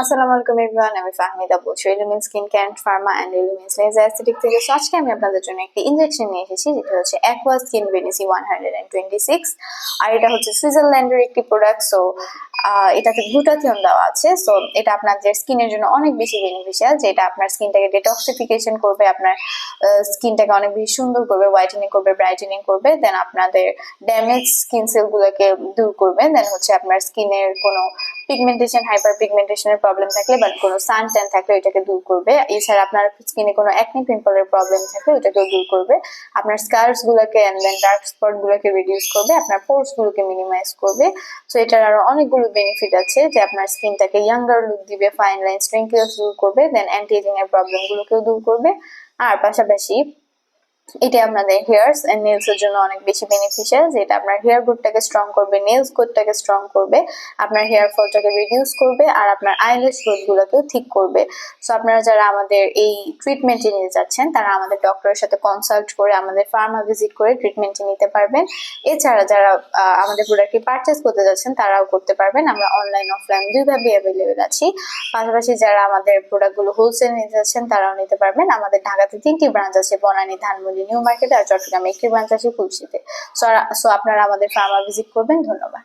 আসসালামু আলাইকুম এভরিওয়ান আমি ফাহমিদা বলছি। Illumin skin care pharma and Illumin laser aesthetic থেকে। সচকে আমি আপনাদের জন্য একটি ইনজেকশন নিয়ে এসেছি, যেটা হচ্ছে aqua skin বেনিসি one hundred and twenty six আর এটা হচ্ছে সুইজারল্যান্ডের একটি প্রোডাক্ট সো এটাতে গ্লুটাথিয়ন দেওয়া আছে। সো এটা আপনাদের স্কিনের জন্য অনেক বেশি বেনিফিশিয়াল যেটা আপনার স্কিনটাকে ডিটক্সিফিকেশন করবে, আপনার স্কিনটাকে অনেক বেশি সুন্দর করবে হোয়াইটেনিং করবে ব্রাইটেনিং করবে দেন আপনাদের ড্যামেজ স্কিন সেলগুলোকে দূর করবে। দেন হচ্ছে আপনার স্কিনের কোনো পিগমেন্টেশন হাইপার পিগমেন্টেশনের প্রবলেম থাকলে বা কোনো সান ট্যান থাকলে ওইটাকে দূর করবে। এছাড়া আপনার স্কিনে কোনো অ্যাকনি পিম্পলের প্রবলেম থাকলে ওইটাকেও দূর করবে। আপনার স্কার্স গুলোকে অ্যান্ড দেন ডার্ক স্পট গুলোকে রিডিউস করবে, আপনার পোর্স গুলোকে মিনিমাইজ করবে। সো এটার আরও অনেকগুলো বেনিফিট আছে যে আপনার স্কিনটাকে ইয়াঙ্গার লুক দিবে ফাইন লাইন স্ট্রিঙ্কেলস দূর করবে দেন অ্যান্টি এজিং এর প্রবলেম গুলোকেও দূর করবে। আর পাশাপাশি এটা আপনাদের হেয়ার্স এন্ড নেলস এর জন্য অনেক বেশি বেনিফিশিয়াল যেটা আপনার হেয়ার গ্রোথটাকে স্ট্রং করবে নেলস গ্রোথটাকে স্ট্রং করবে, আপনার হেয়ার ফলটাকে রিডিউস করবে, আর আপনার আইলেস গ্রোথ গুলোকেও ঠিক করবে। সো আপনারা যারা আমাদের এই ট্রিটমেন্টে নিয়ে যাচ্ছেন, তারা আমাদের ডক্টরের সাথে কনসাল্ট করে, আমাদের ফার্মা ভিজিট করে ট্রিটমেন্টে নিতে পারবেন। এছাড়া যারা আমাদের প্রোডাক্টটি পারচেস করতে যাচ্ছেন, তারাও করতে পারবেন। আমরা অনলাইন অফলাইন দুইভাবে অ্যাভেলেবেল আছি। পাশাপাশি যারা আমাদের প্রোডাক্টগুলো হোলসেল নিতে যাচ্ছেন, তারাও নিতে পারবেন। আমাদের ঢাকাতে তিনটি ব্রাঞ্চ আছে, বনানী, ধানমন্ডি নিউ মার্কেটে আর চট্টগ্রামে একটি ব্রাঞ্চ আছে খুলশিতে সো আপনারা আমাদের ফার্মা ভিজিট করবেন। ধন্যবাদ।